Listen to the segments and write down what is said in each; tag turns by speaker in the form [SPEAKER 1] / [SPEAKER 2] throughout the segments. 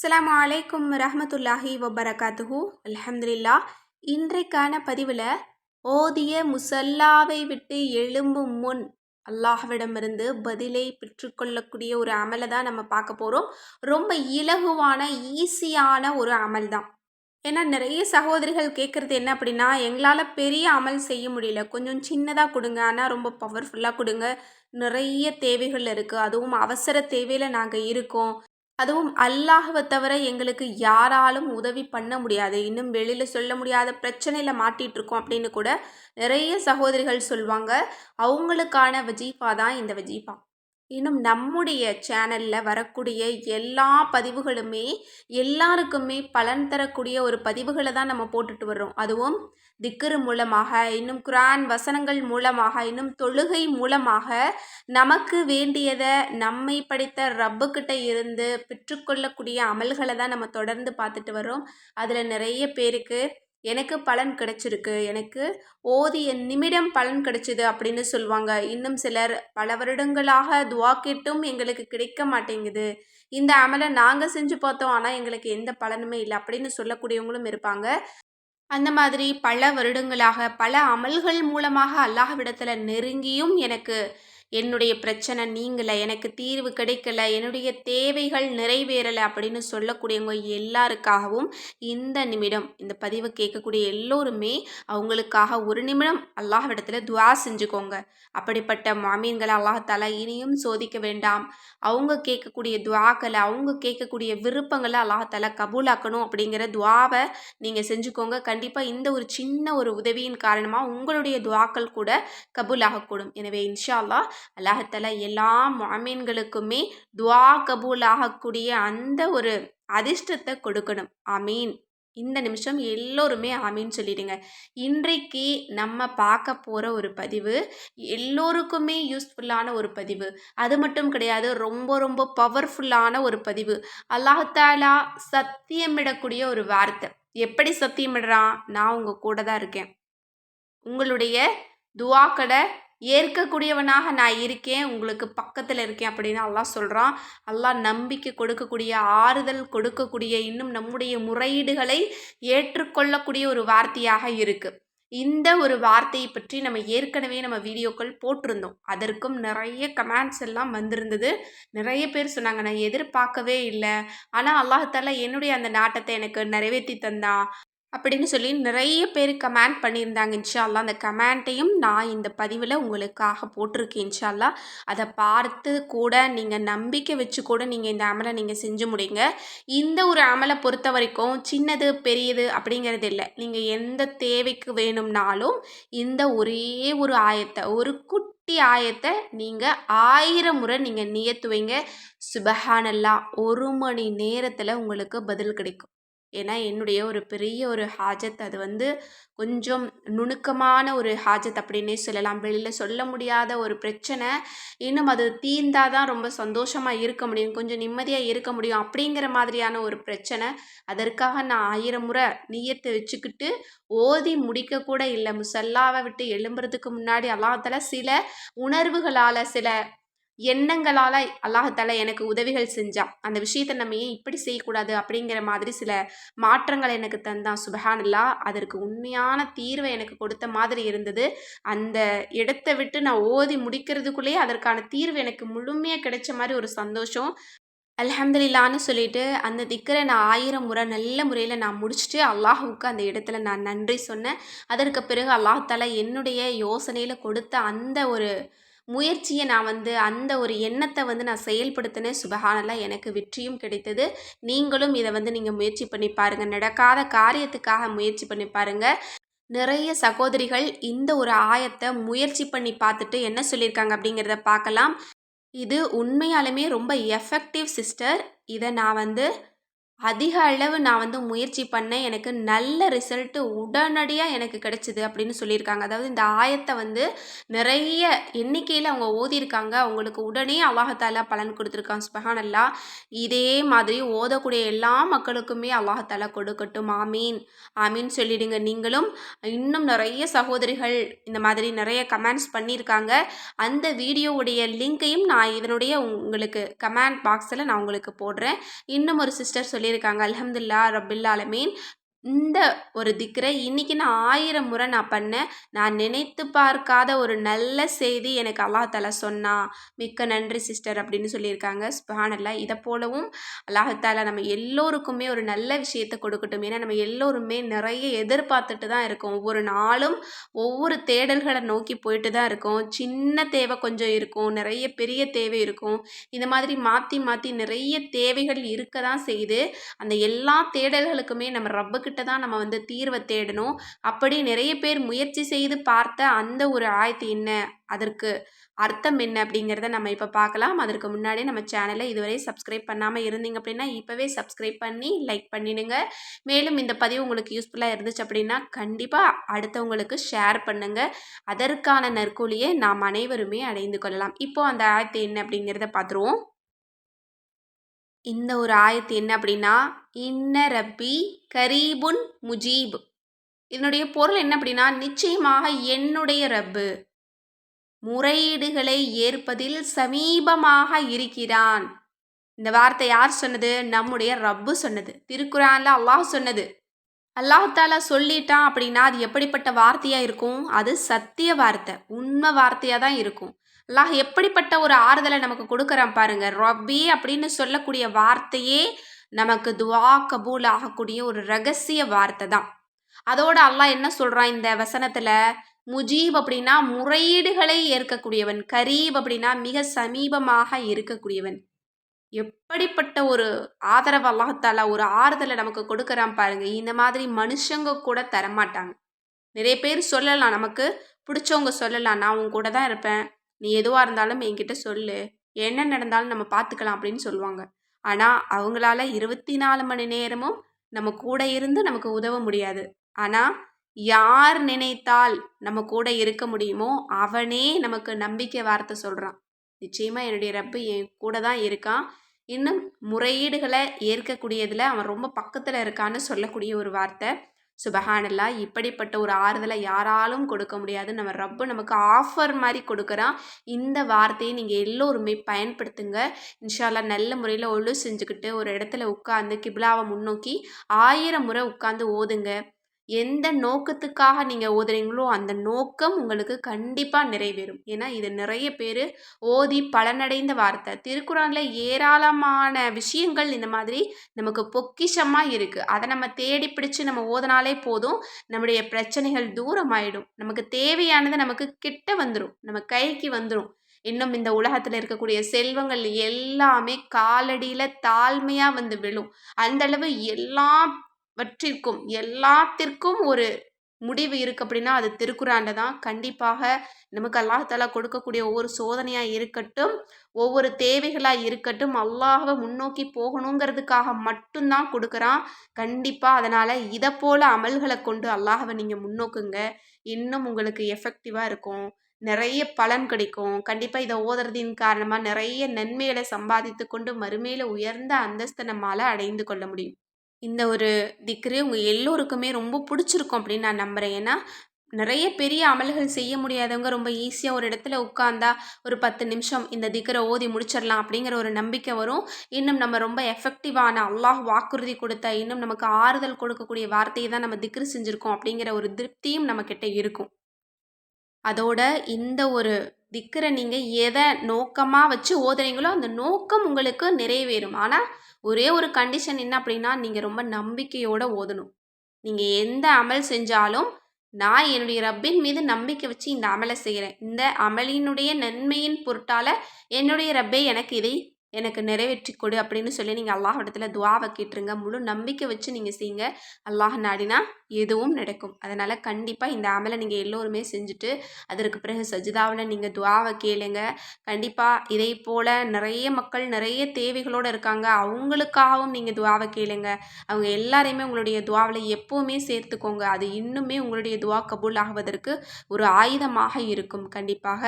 [SPEAKER 1] அஸ்லாம் அலைக்கும் ரஹமத்துல்லாஹி வபரகாத்துஹு. அலமதுல்லா இன்றைக்கான பதிவில் ஓதிய முசல்லாவை விட்டு எழும்பும் முன் அல்லாஹ்விடமிருந்து பதிலை பெற்றுக்கொள்ளக்கூடிய ஒரு அமலை தான் நம்ம பார்க்க போகிறோம் ரொம்ப இலகுவான ஈஸியான ஒரு அமல் தான். ஏன்னா நிறைய சகோதரிகள் கேட்குறது என்ன அப்படின்னா எங்களால் பெரிய அமல் செய்ய முடியல. கொஞ்சம் சின்னதாக கொடுங்க. ஆனால் ரொம்ப பவர்ஃபுல்லாக கொடுங்க. நிறைய தேவைகள் இருக்குது அதுவும் அவசர தேவையில் நாங்கள் இருக்கோம். அதுவும் அல்லாஹ்வை தவிர எங்களுக்கு யாராலும் உதவி பண்ண முடியாது. இன்னும் வெளியில் சொல்ல முடியாத பிரச்சனையில் மாட்டிகிட்ருக்கோம் இருக்கோம் அப்படின்னு கூட நிறைய சகோதரிகள் சொல்லுவாங்க அவங்களுக்கான வஜீஃபா தான் இந்த வஜீஃபா. இன்னும் நம்முடைய சேனலில் வரக்கூடிய எல்லா பதிவுகளுமே எல்லாருக்குமே பலன் தரக்கூடிய ஒரு பதிவுகளை தான் நம்ம போட்டுட்டு வர்றோம். அதுவும் திக்கரு மூலமாக இன்னும் குரான் வசனங்கள் மூலமாக இன்னும் தொழுகை மூலமாக நமக்கு வேண்டியதை நம்மை படித்த ரப்புக்கிட்ட இருந்து பெற்றுக்கொள்ளக்கூடிய அமல்களை தான் நம்ம தொடர்ந்து பார்த்துட்டு வரோம் அதில் நிறைய பேருக்கு எனக்கு பலன் கிடைச்சிருக்கு. எனக்கு ஓதிய நிமிடம் பலன் கிடைச்சிது அப்படின்னு சொல்லுவாங்க இன்னும் சிலர் பல வருடங்களாக துவா கேட்டும் எங்களுக்கு கிடைக்க மாட்டேங்குது. இந்த அமலை நாங்கள் செஞ்சு பார்த்தோம் ஆனால் எங்களுக்கு எந்த பலனுமே இல்லை அப்படின்னு சொல்லக்கூடியவங்களும் இருப்பாங்க. அந்த மாதிரி பல வருடங்களாக பல அமல்கள் மூலமாக அல்லாஹ்விடத்தில் நெருங்கியும் எனக்கு என்னுடைய பிரச்சனை நீங்கலை எனக்கு தீர்வு கிடைக்கல என்னுடைய தேவைகள் நிறைவேறலை அப்படின்னு சொல்லக்கூடியவங்க எல்லாருக்காகவும் இந்த நிமிடம் இந்த பதிவை கேட்கக்கூடிய எல்லோருமே அவங்களுக்காக ஒரு நிமிடம் அல்லாஹ்விடத்தில் துவா செஞ்சுக்கோங்க. அப்படிப்பட்ட மாமீன்களை அல்லாஹால இனியும் சோதிக்க வேண்டாம். அவங்க கேட்கக்கூடிய துவாக்களை அவங்க கேட்கக்கூடிய விருப்பங்களை அல்லாஹால கபூலாக்கணும் அப்படிங்கிற துவாவை நீங்கள் செஞ்சுக்கோங்க. கண்டிப்பாக இந்த ஒரு சின்ன ஒரு உதவியின் காரணமாக உங்களுடைய துவாக்கள் கூட கபூலாகக்கூடும். எனவே இன்ஷா அல்லாஹ் அல்லாஹத்தால எல்லா மாமீன்களுக்குமே துவா கபூல் ஆகக்கூடிய அந்த ஒரு அதிர்ஷ்டத்தை கொடுக்கணும். அமீன் இந்த நிமிஷம் எல்லோருமே ஆமீன் சொல்லிடுங்க. இன்றைக்கு நம்ம பார்க்க போகிற ஒரு பதிவு எல்லோருக்குமே யூஸ்ஃபுல்லான ஒரு பதிவு. அது மட்டும் கிடையாது ரொம்ப ரொம்ப பவர்ஃபுல்லான ஒரு பதிவு. அல்லாஹாலா சத்தியமிடக்கூடிய ஒரு வார்த்தை. எப்படி சத்தியமிடுறான்? நான் உங்கள் கூட தான் இருக்கேன். உங்களுடைய துவாக்களை ஏற்கக்கூடியவனாக நான் இருக்கேன் உங்களுக்கு பக்கத்தில் இருக்கேன் அப்படின்னு அல்லாஹ் சொல்கிறான் அல்லாஹ் நம்பிக்கை கொடுக்கக்கூடிய ஆறுதல் கொடுக்கக்கூடிய இன்னும் நம்முடைய முறையீடுகளை ஏற்றுக்கொள்ளக்கூடிய ஒரு வார்த்தையாக இருக்குது இந்த ஒரு வார்த்தையை பற்றி நம்ம ஏற்கனவே நம்ம வீடியோக்கள் போட்டிருந்தோம். அதற்கும் நிறைய கமெண்ட்ஸ் எல்லாம் வந்திருந்தது. நிறைய பேர் சொன்னாங்க நான் எதிர்பார்க்கவே இல்லை. ஆனால் அல்லாஹால என்னுடைய அந்த நாட்டத்தை எனக்கு நிறைவேற்றி தந்தான். அப்படின்னு சொல்லி நிறைய பேர் கமெண்ட் பண்ணியிருந்தாங்க இன்ஷால்லா அந்த கமெண்ட்டையும் நான் இந்த பதிவில் உங்களுக்காக போட்டிருக்கேன் இன்ஷால்லா அதை பார்த்து கூட நீங்கள் நம்பிக்கை வச்சு கூட நீங்கள் இந்த அமலை நீங்கள் செஞ்சு முடியுங்க இந்த ஒரு அமலை பொறுத்த வரைக்கும் சின்னது பெரியது அப்படிங்கிறது இல்லை. நீங்கள் எந்த தேவைக்கு வேணும்னாலும் இந்த ஒரே ஒரு ஆயத்தை ஒரு குட்டி ஆயத்தை நீங்கள் ஆயிரம் முறை நீங்கள் நியத்துவீங்க. சுபஹானல்லா ஒரு மணி நேரத்தில் உங்களுக்கு பதில் கிடைக்கும். ஏன்னா என்னுடைய ஒரு பெரிய ஒரு ஹாஜத் அது வந்து கொஞ்சம் நுணுக்கமான ஒரு ஹாஜத் அப்படின்னே சொல்லலாம். வெளியில் சொல்ல முடியாத ஒரு பிரச்சனை. இன்னும் அது தீர்ந்தால் தான் ரொம்ப சந்தோஷமாக இருக்க முடியும். கொஞ்சம் நிம்மதியாக இருக்க முடியும் அப்படிங்கிற மாதிரியான ஒரு பிரச்சனை. அதற்காக நான் ஆயிரம் முறை நீயத்தை வச்சுக்கிட்டு ஓதி முடிக்க கூட இல்லை. முசல்லாவை விட்டு எழும்புறதுக்கு முன்னாடி அல்லாஹால சில உணர்வுகளால் சில எண்ணங்களால் அல்லாஹத்தால எனக்கு உதவிகள் செஞ்சான் அந்த விஷயத்தை நம்ம ஏன் இப்படி செய்யக்கூடாது அப்படிங்கிற மாதிரி சில மாற்றங்களை எனக்கு தந்தான். சுபஹானல்லா அதற்கு உண்மையான தீர்வை எனக்கு கொடுத்த மாதிரி இருந்தது. அந்த இடத்த விட்டு நான் ஓதி முடிக்கிறதுக்குள்ளேயே அதற்கான தீர்வு எனக்கு முழுமையாக கிடைச்ச மாதிரி ஒரு சந்தோஷம். அலமதுல்லான்னு சொல்லிட்டு அந்த திக்கரை நான் ஆயிரம் முறை நல்ல முறையில் நான் முடிச்சுட்டு அல்லாஹுக்கு அந்த இடத்துல நான் நன்றி சொன்னேன். அதற்கு பிறகு அல்லாஹால என்னுடைய யோசனையில் கொடுத்த அந்த ஒரு முயற்சியை நான் வந்து அந்த ஒரு எண்ணத்தை வந்து நான் செயல்படுத்தினேன். சுபஹானல்லாம் எனக்கு வெற்றியும் கிடைத்தது. நீங்களும் இதை வந்து நீங்கள் முயற்சி பண்ணி பாருங்கள் நடக்காத காரியத்துக்காக முயற்சி பண்ணி பாருங்கள் நிறைய சகோதரிகள் இந்த ஒரு ஆயத்தை முயற்சி பண்ணி பார்த்துட்டு என்ன சொல்லியிருக்காங்க அப்படிங்கிறத பார்க்கலாம். இது உண்மையாலுமே ரொம்ப எஃபெக்டிவ் சிஸ்டர் இதை நான் வந்து அதிக அளவு நான் வந்து முயற்சி பண்ணேன் எனக்கு நல்ல ரிசல்ட்டு உடனடியாக எனக்கு கிடைச்சிது அப்படின்னு சொல்லியிருக்காங்க. அதாவது இந்த ஆயத்தை வந்து நிறைய எண்ணிக்கையில் அவங்க ஓதியிருக்காங்க. அவங்களுக்கு உடனே அல்லாஹாலா பலன் கொடுத்துருக்காங்க சுபஹானல்லா. இதே மாதிரி ஓதக்கூடிய எல்லா மக்களுக்குமே அல்லாஹாலா கொடுக்கட்டும். ஆமீன். ஆமீன் சொல்லிடுங்க. நீங்களும் இன்னும் நிறைய சகோதரிகள் இந்த மாதிரி நிறைய கமெண்ட்ஸ் பண்ணியிருக்காங்க. அந்த வீடியோவுடைய லிங்க்கையும் நான் இதனுடைய உங்களுக்கு கமெண்ட் பாக்ஸில் நான் உங்களுக்கு போடுறேன். இன்னும் ஒரு சிஸ்டர் சொல்லி இருக்காங்க. அல்ஹம்துலில்லாஹ் ரப்பில் ஆலமீன். இந்த ஒரு திக்ரை இன்னைக்கு நான் ஆயிரம் முறை நான் பண்ணேன் நான் நினைத்து பார்க்காத ஒரு நல்ல செய்தி எனக்கு அல்லா தாலா சொன்னா. மிக்க நன்றி சிஸ்டர் அப்படின்னு சொல்லியிருக்காங்க. சுபஹானல்லா இதை போலவும் அல்லாஹாலா நம்ம எல்லோருக்குமே ஒரு நல்ல விஷயத்தை கொடுக்கட்டும். ஏன்னா நம்ம எல்லோருமே நிறைய எதிர்பார்த்துட்டு தான் இருக்கோம். ஒவ்வொரு நாளும் ஒவ்வொரு தேடல்களை நோக்கி போயிட்டு தான் இருக்கோம். சின்ன தேவை கொஞ்சம் இருக்கும். நிறைய பெரிய தேவை இருக்கும். இந்த மாதிரி மாற்றி மாற்றி நிறைய தேவைகள் இருக்க தான் செய்யுது. அந்த எல்லா தேடல்களுக்குமே நம்ம ரப்புக்கிட்ட தான் நம்ம வந்து தீர்வை தேடணும். அப்படி நிறைய பேர் முயற்சி செய்து பார்த்த அந்த ஒரு ஆயத்து என்ன? அதற்கு அர்த்தம் என்ன அப்படிங்கிறத நம்ம இப்போ பார்க்கலாம். அதற்கு முன்னாடி நம்ம சேனலை இதுவரை சப்ஸ்கிரைப் பண்ணாமல் இருந்தீங்க அப்படின்னா இப்போவே சப்ஸ்கிரைப் பண்ணி லைக் பண்ணிடுங்க. மேலும் இந்த பதிவு உங்களுக்கு யூஸ்ஃபுல்லாக இருந்துச்சு அப்படின்னா கண்டிப்பாக அடுத்தவங்களுக்கு ஷேர் பண்ணுங்கள் அதற்கான நற்கூலியை நாம் அனைவருமே அடைந்து கொள்ளலாம். இப்போ அந்த ஆயத்து என்ன அப்படிங்கிறத பார்த்துருவோம். இந்த ஒரு ஆயத்து என்ன அப்படின்னா இன்ன ரப்பி கரீபுன் முஜீப். இதனுடைய பொருள் என்ன அப்படின்னா நிச்சயமாக என்னுடைய ரப்பு முறையீடுகளை ஏற்பதில் சமீபமாக இருக்கிறான். இந்த வார்த்தை யார் சொன்னது? நம்முடைய ரப்பு சொன்னது. திருக்குறான்ல அல்லாஹ் சொன்னது. அல்லாஹாலா சொல்லிட்டான் அப்படின்னா அது எப்படிப்பட்ட வார்த்தையாக இருக்கும்? அது சத்திய வார்த்தை உண்மை வார்த்தையாக தான் இருக்கும். அல்லாஹ் எப்படிப்பட்ட ஒரு ஆறுதலை நமக்கு கொடுக்குறான் பாருங்க. ரப்பி அப்படின்னு சொல்லக்கூடிய வார்த்தையே நமக்கு துவா கபூல் ஆகக்கூடிய ஒரு ரகசிய வார்த்தை தான். அதோட அல்லாஹ் என்ன சொல்றான் இந்த வசனத்துல? முஜீப் அப்படின்னா முறையீடுகளை ஏற்கக்கூடியவன் கரீப் அப்படின்னா மிக சமீபமாக இருக்கக்கூடியவன். எப்படிப்பட்ட ஒரு ஆதரவு அல்லாஹாலா ஒரு ஆறுதலை நமக்கு கொடுக்குறான் பாருங்க. இந்த மாதிரி மனுஷங்க கூட தரமாட்டாங்க. நிறைய பேர் சொல்லலாம் நமக்கு பிடிச்சவங்க சொல்லலாம். நான் உன் கூட தான் இருப்பேன். நீ எதுவாக இருந்தாலும் என்கிட்ட சொல்லு. என்ன நடந்தாலும் நம்ம பார்த்துக்கலாம் அப்படின்னு சொல்லுவாங்க. ஆனால் அவங்களால இருபத்தி நாலு மணி நேரமும் நம்ம கூட இருந்து நமக்கு உதவ முடியாது. ஆனால் யார் நினைத்தால் நம்ம கூட இருக்க முடியுமோ அவனே நமக்கு நம்பிக்கை வார்த்தை சொல்கிறான் நிச்சயமாக என்னுடைய ரப்பு என் கூட தான் இருக்கான். இன்னும் முறையீடுகளை ஏற்கக்கூடியதில் அவன் ரொம்ப பக்கத்தில் இருக்கான்னு சொல்லக்கூடிய ஒரு வார்த்தை. சுபஹானல்லா இப்படிப்பட்ட ஒரு ஆறுதலை யாராலும் கொடுக்க முடியாது. நம்ம ரப்பு நமக்கு ஆஃபர் மாதிரி கொடுக்குறான் இந்த வார்த்தையை நீங்கள் எல்லோருமே பயன்படுத்துங்க. இன்ஷால்லா நல்ல முறையில் ஒழு செஞ்சுக்கிட்டு ஒரு இடத்துல உட்காந்து கிபிலாவை முன்னோக்கி ஆயிரம் முறை உட்காந்து ஓதுங்க. எந்த நோக்கத்துக்காக நீங்கள் ஓதுறீங்களோ அந்த நோக்கம் உங்களுக்கு கண்டிப்பாக நிறைவேறும். ஏன்னா இது நிறைய பேர் ஓதி பலனடைந்த வார்த்தை. திருக்குறானில் ஏராளமான விஷயங்கள் இந்த மாதிரி நமக்கு பொக்கிஷமாக இருக்குது அதை நம்ம தேடி பிடிச்சு நம்ம ஓதனாலே போதும். நம்முடைய பிரச்சனைகள் தூரமாயிடும். நமக்கு தேவையானது நமக்கு கிட்ட வந்துடும் நம்ம கைக்கு வந்துடும் இன்னும் இந்த உலகத்தில் இருக்கக்கூடிய செல்வங்கள் எல்லாமே காலடியில் தாழ்மையாக வந்து விழும். அந்தளவு எல்லா வற்றிற்கும் எல்லாத்திற்கும் ஒரு முடிவு இருக்குது அப்படின்னா அது திருக்குறான்ல தான். கண்டிப்பாக நமக்கு அல்லாஹாலா கொடுக்கக்கூடிய ஒவ்வொரு சோதனையாக இருக்கட்டும் ஒவ்வொரு தேவைகளாக இருக்கட்டும் அல்லாஹ முன்னோக்கி போகணுங்கிறதுக்காக மட்டும்தான் கொடுக்குறான். கண்டிப்பாக அதனால் இதை போல் அமல்களை கொண்டு அல்லாஹவை நீங்கள் முன்னோக்குங்க. இன்னும் உங்களுக்கு எஃபெக்டிவாக இருக்கும். நிறைய பலன் கிடைக்கும். கண்டிப்பாக இதை ஓதுறதின் காரணமாக நிறைய நன்மைகளை சம்பாதித்து கொண்டு மறுமையில் உயர்ந்த அந்தஸ்தை நம்மால் அடைந்து கொள்ள முடியும். இந்த ஒரு திக்ரு உங்கள் எல்லோருக்குமே ரொம்ப பிடிச்சிருக்கும் அப்படின்னு நான் நம்புகிறேன் ஏன்னா நிறைய பெரிய அமல்கள் செய்ய முடியாதவங்க ரொம்ப ஈஸியாக ஒரு இடத்துல உட்காந்தா ஒரு பத்து நிமிஷம் இந்த திக்கரை ஓதி முடிச்சிடலாம் அப்படிங்கிற ஒரு நம்பிக்கை வரும். இன்னும் நம்ம ரொம்ப எஃபெக்டிவான அல்லாஹ் வாக்குறுதி கொடுத்த இன்னும் நமக்கு ஆறுதல் கொடுக்கக்கூடிய வார்த்தையை தான் நம்ம திக்ரு செஞ்சுருக்கோம் அப்படிங்கிற ஒரு திருப்தியும் நம்மக்கிட்ட இருக்கும். அதோட இந்த ஒரு திக்கரை நீங்கள் எதை நோக்கமாக வச்சு ஓதுறீங்களோ அந்த நோக்கம் உங்களுக்கு நிறைவேறும். ஆனால் ஒரே ஒரு கண்டிஷன் என்ன அப்படின்னா நீங்கள் ரொம்ப நம்பிக்கையோடு ஓதணும். நீங்கள் எந்த அமல் செஞ்சாலும் நான் என்னுடைய ரப்பின் மீது நம்பிக்கை வச்சு இந்த அமலை செய்கிறேன் இந்த அமலினுடைய நன்மையின் பொருட்டால் என்னுடைய ரப்பே எனக்கு இதை எனக்கு நிறைவேற்றி கொடு அப்படின்னு சொல்லி நீங்கள் அல்லாஹ் இடத்துல துவாவை கேட்டுருங்க. முழு நம்பிக்கை வச்சு நீங்கள் செய்யுங்க. அல்லாஹ் நாடினா எதுவும் நடக்கும். அதனால் கண்டிப்பாக இந்த அமலை நீங்கள் எல்லோருமே செஞ்சுட்டு அதற்கு பிறகு சஜிதாவில் நீங்கள் துவாவை கேளுங்க. கண்டிப்பாக இதே போல் நிறைய மக்கள் நிறைய தேவைகளோடு இருக்காங்க. அவங்களுக்காகவும் நீங்கள் துவாவை கேளுங்க. அவங்க எல்லாரையுமே உங்களுடைய துவாவில் எப்போவுமே சேர்த்துக்கோங்க. அது இன்னுமே உங்களுடைய துவா கபூல் ஆகுவதற்கு ஒரு ஆயுதமாக இருக்கும். கண்டிப்பாக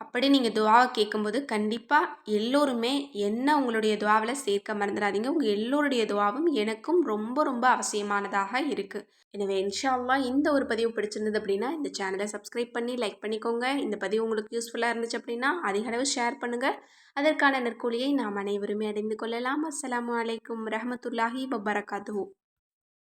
[SPEAKER 1] அப்படி நீங்கள் துவாவை கேட்கும்போது கண்டிப்பாக எல்லோருமே என்ன உங்களுடைய துவாவில் சேர்க்க மறந்துடாதீங்க. உங்கள் எல்லோருடைய துவாவும் எனக்கும் ரொம்ப ரொம்ப அவசியமானதாக இருக்குது எனவே இன்ஷா இந்த ஒரு பதிவு பிடிச்சிருந்தது அப்படின்னா இந்த சேனலை சப்ஸ்கிரைப் பண்ணி லைக் பண்ணிக்கோங்க. இந்த பதிவு உங்களுக்கு யூஸ்ஃபுல்லாக இருந்துச்சு அப்படின்னா அதிக அளவு ஷேர் பண்ணுங்கள் அதற்கான நற்கூலியை நாம் அனைவருமே அடைந்து கொள்ளலாம். அஸ்லாம் அலைக்கும் ரஹமத்துல்லாஹி பபரகாத்து